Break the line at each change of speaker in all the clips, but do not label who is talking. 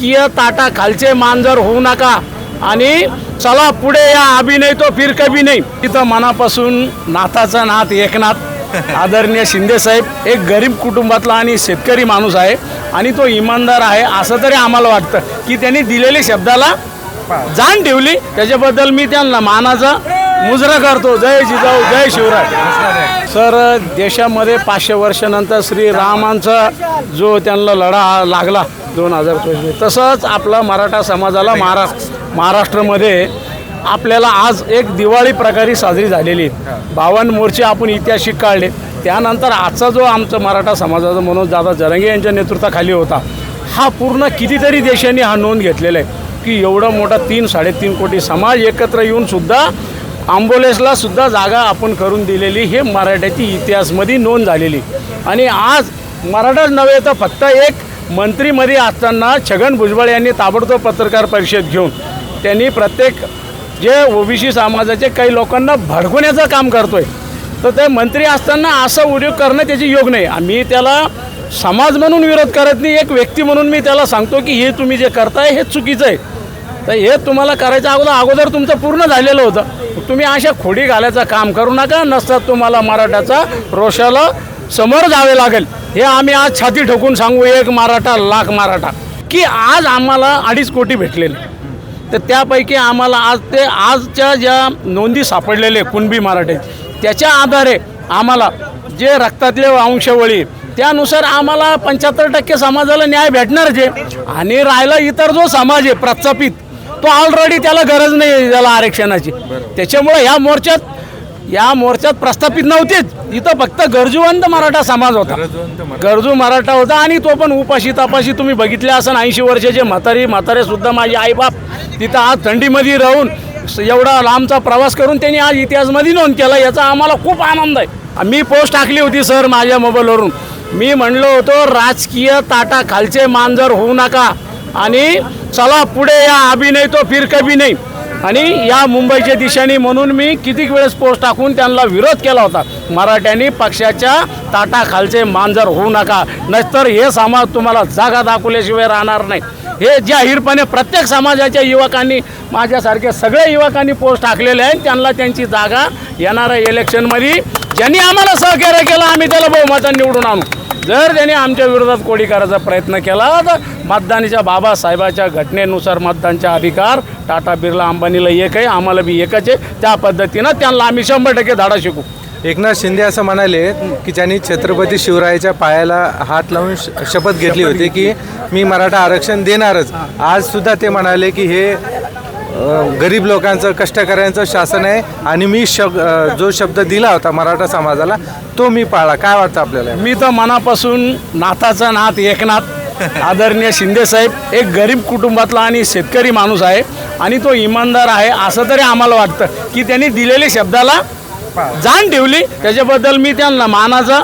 राजकीय ताटा खालचे मांजर होऊ नका. आणि चला पुढे या अभिनय तो फिर कभी नाही. तिथं मनापासून नाथाचा नाथ एकनाथ आदरणीय शिंदे साहेब एक गरीब कुटुंबातला आणि शेतकरी माणूस आहे आणि तो इमानदार आहे असं तरी आम्हाला वाटतं की त्यांनी दिलेल्या शब्दाला जाण ठेवली. त्याच्याबद्दल मी त्यांना मानाचा मुजरा करतो. जय जिजाऊ जय शिवराय. सर देशामध्ये पाचशे वर्षानंतर श्री रामांचा जो त्यांना लढा लागला दोन हजार चोवीस तसंच आपला मराठा समाजाला महाराष्ट्र महाराष्ट्रामध्ये आपल्याला आज एक दिवाळी प्रकारे साजरी झालेली आहे. बावन्न मोर्चे आपण ऐतिहासिक काढले. त्यानंतर आजचा जो आमचा मराठा समाजाचा मनोज दादा जरंगे यांच्या नेतृत्वाखाली होता हा पूर्ण कितीतरी देशांनी हा नोंद घेतलेला आहे की एवढा मोठा तीन साडेतीन कोटी समाज एकत्र येऊन सुद्धा आंबोलेसला सुद्धा जागा आपण करून दिलेली हे मराठ्याची इतिहासमध्ये नोंद झालेली. आणि आज मराठाच नव्हे तर फक्त एक मंत्रीमध्ये असताना छगन भुजबळ यांनी ताबडतोब पत्रकार परिषद घेऊन त्यांनी प्रत्येक जे ओबीसी समाजाचे काही लोकांना भडकवण्याचं काम करतोय तर ते मंत्री असताना असा उद्योग करणं त्याची योग नाही. आम्ही त्याला समाज म्हणून विरोध करत नाही एक व्यक्ती म्हणून मी त्याला सांगतो की हे तुम्ही जे करताय हे चुकीचं आहे. तर हे तुम्हाला करायच्या अगोदर अगोदर तुमचं पूर्ण झालेलं होतं. तुम्ही अशा खोडी घालायचं काम करू नका नसतात तुम्हाला मराठाचा रोषाला समोर जावे लागेल. हे आम्ही आज छाती ठोकून सांगू एक मराठा लाख मराठा. की आज आम्हाला अडीच कोटी भेटलेले. तर त्यापैकी आम्हाला आज ते आजच्या ज्या नोंदी सापडलेले कुणबी मराठे त्याच्या आधारे आम्हाला जे रक्तातले अंशवळी त्यानुसार आम्हाला पंच्याहत्तर टक्के समाजाला न्याय भेटणारच आहे आणि राहिला इतर जो समाज आहे प्रस्थापित तो ऑलरेडी त्याला गरज नाही आहे त्याला आरक्षणाची त्याच्यामुळे ह्या मोर्चात या मोर्चात प्रस्थापित नव्हतेच. इथं फक्त गरजूवंत मराठा समाज होता. गरजू मराठा होता आणि तो पण उपाशी तापाशी तुम्ही बघितले असं ऐंशी वर्षाचे म्हातारी म्हातारे सुद्धा माझे आईबाप तिथं आज थंडीमध्ये राहून एवढा लांबचा प्रवास करून त्यांनी आज इतिहासमध्ये नोंद केला याचा आम्हाला खूप आनंद आहे. मी पोस्ट टाकली होती सर माझ्या मोबाईलवरून. मी म्हणलो होतो राजकीय ताटा खालचे मांजर होऊ नका आणि चला पुढे या अभिनय तो फिर कभी नाही. आणि या मुंबईच्या दिशेने म्हणून मी कितीक वेळेस पोस्ट टाकून त्यांना विरोध केला होता. मराठ्यांनी पक्षाच्या ताटाखालचे मांजर होऊ नका. नाहीतर हे समाज तुम्हाला जागा दाखवल्याशिवाय राहणार नाही. हे जाहीरपणे प्रत्येक समाजाच्या युवकांनी माझ्यासारख्या सगळ्या युवकांनी पोस्ट टाकलेले आहेत. त्यांना त्यांची जागा येणाऱ्या इलेक्शनमध्ये ज्यांनी आम्हाला सहकार्य केलं आम्ही त्याला बहुमतात निवडून आणू. जर त्याने आमच्या विरोधात कोडी करायचा प्रयत्न केला तर मतदानाच्या बाबासाहेबाच्या घटनेनुसार मतदानचा अधिकार टाटा बिर्ला अंबानीला एक आहे आम्हाला बी एकच आहे. त्या पद्धतीनं त्यांना आम्ही शंभर टक्के धाडा शिकू.
एकनाथ शिंदे असं म्हणाले की ज्यांनी छत्रपती शिवरायाच्या पायाला हात लावून श- शपथ घेतली होती की मी मराठा आरक्षण देणारच. आज सुद्धा ते म्हणाले की हे गरीब लोकांचं कष्टकऱ्यांचं शासन आहे आणि मी शब जो शब्द दिला होता मराठा समाजाला तो मी पाळला. काय वाटतं आपल्याला?
मी तर मनापासून नाथाचा नाथ एकनाथ आदरणीय शिंदे साहेब एक गरीब कुटुंबातला आणि शेतकरी माणूस आहे आणि तो इमानदार आहे असं तरी आम्हाला वाटतं की त्यांनी दिलेल्या शब्दाला जाण ठेवली. त्याच्याबद्दल मी त्यांना मानाचा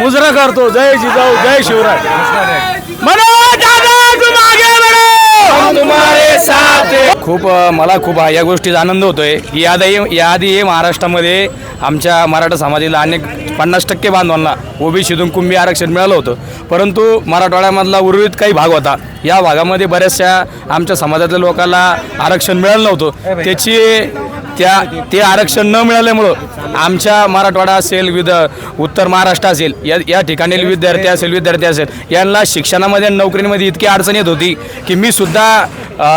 मुजरा करतो. जय जिजाऊ जय शिवराय.
खूप मला खूप या गोष्टीचा आनंद होतोय. की याआधी याआधी हे महाराष्ट्रामध्ये. आमच्या मराठा समाजाला अनेक पन्नास टक्के बांधवांना ओबीसीतून कुंभी आरक्षण मिळालं होतं. परंतु मराठवाड्यामधला उर्वरित काही भाग होता. या भागामध्ये बऱ्याचशा आमच्या समाजातल्या लोकांना आरक्षण मिळालं नव्हतं. त्याची त्या ते आरक्षण न मिळाल्यामुळं आमच्या मराठवाडा असेल विद उत्तर महाराष्ट्र असेल या या ठिकाणी विद्यार्थी असेल विद्यार्थी असेल यांना शिक्षणामध्ये आणि नोकरीमध्ये इतकी अडचण येत होती की मी सुद्धा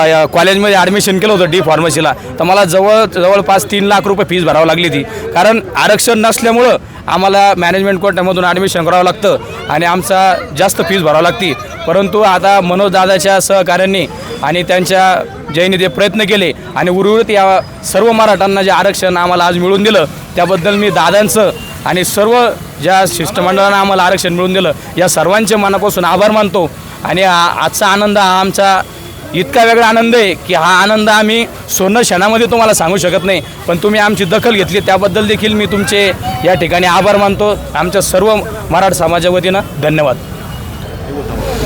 या कॉलेजमध्ये ॲडमिशन केलं होतं डी फार्मसीला तर मला जवळ जवळपास तीन लाख रुपये फीज भरावं लागली ती कारण आरक्षण नसल्यामुळं आम्हाला मॅनेजमेंट कोर्टामधून ॲडमिशन करावं लागतं आणि आमचा जास्त फीज भरावं लागते. परंतु आता मनोज दादाच्या आणि त्यांच्या जयने ते प्रयत्न केले आणि उर्वरित या सर्व मराठांना जे आरक्षण आम्हाला आज मिळून दिलं त्याबद्दल मी दादांचं आणि सर्व ज्या शिष्टमंडळानं आम्हाला आरक्षण मिळून दिलं या सर्वांचे मनापासून आभार मानतो. आणि आजचा आनंद हा आमचा इतका वेगळा आनंद आहे की हा आनंद आम्ही सोनं क्षणामध्ये तुम्हाला सांगू शकत नाही पण तुम्ही आमची दखल घेतली त्याबद्दल देखील मी तुमचे या ठिकाणी आभार मानतो. आमच्या सर्व मराठा समाजावतीनं वतीनं धन्यवाद.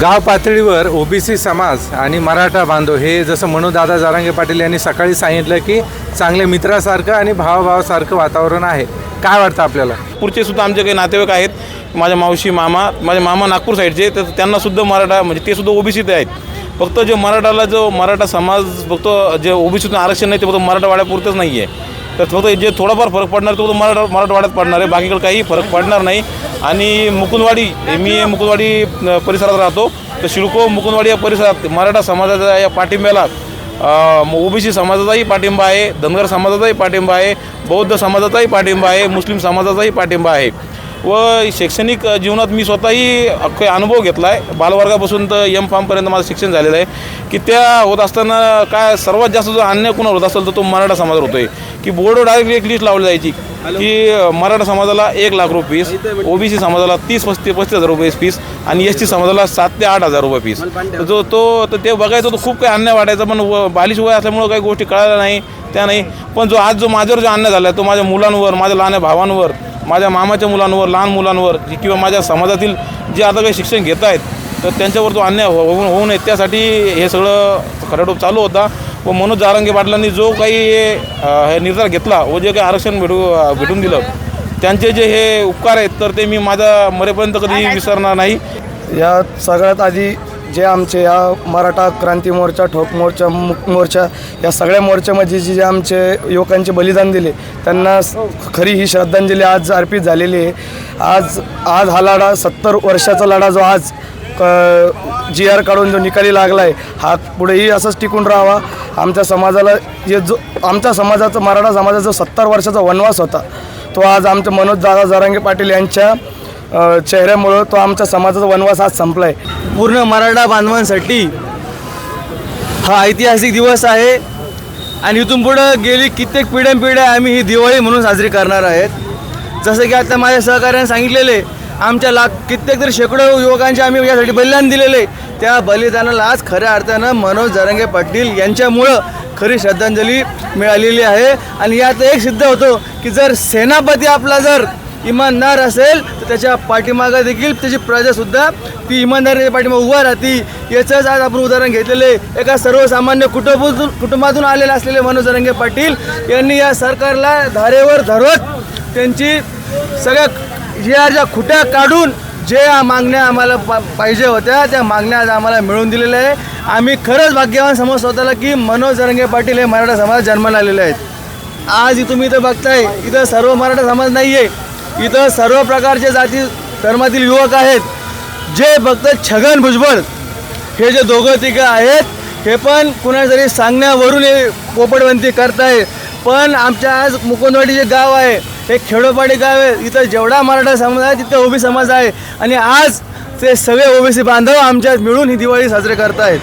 गाव पातळीवर ओबीसी समाज आणि मराठा बांधव हे जसं मनोदादा जारांगे पाटील यांनी सकाळी सांगितलं की चांगले मित्रासारखं आणि भावाभावासारखं वातावरण आहे. काय वाटतं आपल्याला?
पुढचे सुद्धा आमचे काही नातेवाईक आहेत. माझ्या मावशी मामा माझे मामा नागपूर साईडचे तर त्यांना सुद्धा मराठा म्हणजे ते सुद्धा ओबीसीत आहेत. फक्त जे मराठाला जो मराठा समाज फक्त जे ओबीसीतून आरक्षण नाही ते फक्त मराठावाड्यापुरतंच नाही आहे तर फक्त जे थोडाफार फरक पडणार तो मराठ मराठा मराठवाड्यात पडणार आहे. बाकीकडे काही फरक पडणार नाही. आणि मुकुंदवाडी मी मुकुंदवाडी परिसरात राहतो. तर शिडको मुकुंदवाडी या परिसरात मराठा समाजाच्या या पाठिंब्याला ओबीसी समाजाचाही पाठिंबा आहे धनगर समाजाचाही पाठिंबा आहे बौद्ध समाजाचाही पाठिंबा आहे मुस्लिम समाजाचाही पाठिंबा आहे. व शैक्षणिक जीवनात मी स्वतःही काही अनुभव घेतला आहे बालवर्गापासून तर एम फार्मपर्यंत माझं शिक्षण झालेलं आहे. की त्या होत असताना काय सर्वात जास्त जो अन्याय कुणावर होत असेल तर तो मराठा समाजावर होतोय. की बोर्डवर डायरेक्ट एक लिस्ट लावली जायची. की मराठा समाजाला एक लाख रुपये फीस ओबीसी समाजाला तीस पस्तीस पस्तीस हजार रुपये फीस आणि एस टी समाजाला सात ते आठ हजार रुपये फीस जो तो तर ते बघायचं तो खूप काही अन्याय वाटायचा. पण बालिश वय असल्यामुळं काही गोष्टी कळायला नाही त्या नाही. पण जो आज जो माझ्यावर जो अन्याय झाला आहे तो माझ्या मुलांवर माझ्या लहान भावांवर माझ्या मामाच्या मुलांवर लहान मुलांवर जी- किंवा माझ्या समाजातील जे आता काही शिक्षण घेत आहेत तर त्यांच्यावर तो अन्याय हो- होऊ होऊ नये. त्यासाठी हे सगळं खराटोप चालू होता व मनोज जारंगे पाटलांनी जो काही हे निर्धार घेतला व जे काही आरक्षण भेटू भेटून दिलं त्यांचे जे हे उपकार आहेत तर ते मी माझ्या मरेपर्यंत कधी विसरणार नाही.
या सगळ्यात आधी जे आमचे या मराठा क्रांती मोर्चा ठोक मोर्चा मुक मोर्चा या सगळ्या मोर्चामध्ये जे जे आमचे युवकांचे बलिदान दिले त्यांना खरी ही श्रद्धांजली आज अर्पित झालेली आहे. आज आज हा लढा सत्तर वर्षाचा लढा जो आज जी आर काढून जो निकाली लागला आहे हा पुढेही असंच टिकून राहावा. आमच्या समाजाला जे जो आमच्या समाजाचा मराठा समाजाचा सत्तर वर्षाचा वनवास होता. तो आज आमच्या मनोज दादा जरांगे पाटील यांच्या चेहऱ्यामुळं तो आमच्या समाजाचा वनवास आज संपला आहे
पूर्ण मराठा बांधवांसाठी हा ऐतिहासिक दिवस आहे. आणि इथून पुढं गेली कित्येक पिढ्यानपिढ्या आम्ही ही दिवाळी म्हणून साजरी करणार आहेत. जसं की आता माझ्या सहकार्याने सांगितलेले आमच्या लाख कित्येक तरी शेकडो युवकांचे आम्ही यासाठी बलिदान दिलेले. त्या बलिदानाला आज खऱ्या अर्थानं मनोज जरंगे पाटील यांच्यामुळं खरी श्रद्धांजली मिळालेली आहे. आणि यात एक सिद्ध होतो की जर सेनापती आपला जर इमानदार असेल तर त्याच्या पाठीमागं देखील त्याची प्रजासुद्धा ती इमानदारीच्या पाठीमागे उभा राहती. याचंच आज आपण उदाहरण घेतलेले एका सर्वसामान्य कुटुंबातून कुटुंबातून आलेले असलेले मनोज रंगे पाटील यांनी या सरकारला धारेवर धरत त्यांची सगळ्या ज्या ज्या खुट्या काढून जे मागण्या आम्हाला पा पाहिजे होत्या त्या मागण्या आज आम्हाला मिळवून दिलेल्या आहे. आम्ही खरंच भाग्यवान समज स्वतःला की मनोज रंगे पाटील हे मराठा समाज जन्माला आलेले आहेत. आज तुम्ही इथं बघताय इथं सर्व मराठा समाज नाही आहे इथं सर्व प्रकारचे जाती धर्मातील युवक आहेत. जे फक्त छगन भुजबळ हे जे दोघं तिघं आहेत हे पण कुणातरी सांगण्यावरून हे पोपटवंती करताय. पण आमच्या आज मुकुंदवाडी जे गाव आहे हे खेडोपाडी गाव आहे इथं जेवढा मराठा समाज आहे तिथं ओबी समाज आहे. आणि आज ते सगळे ओबीसी बांधव आमच्यात मिळून ही दिवाळी साजरी करतायत.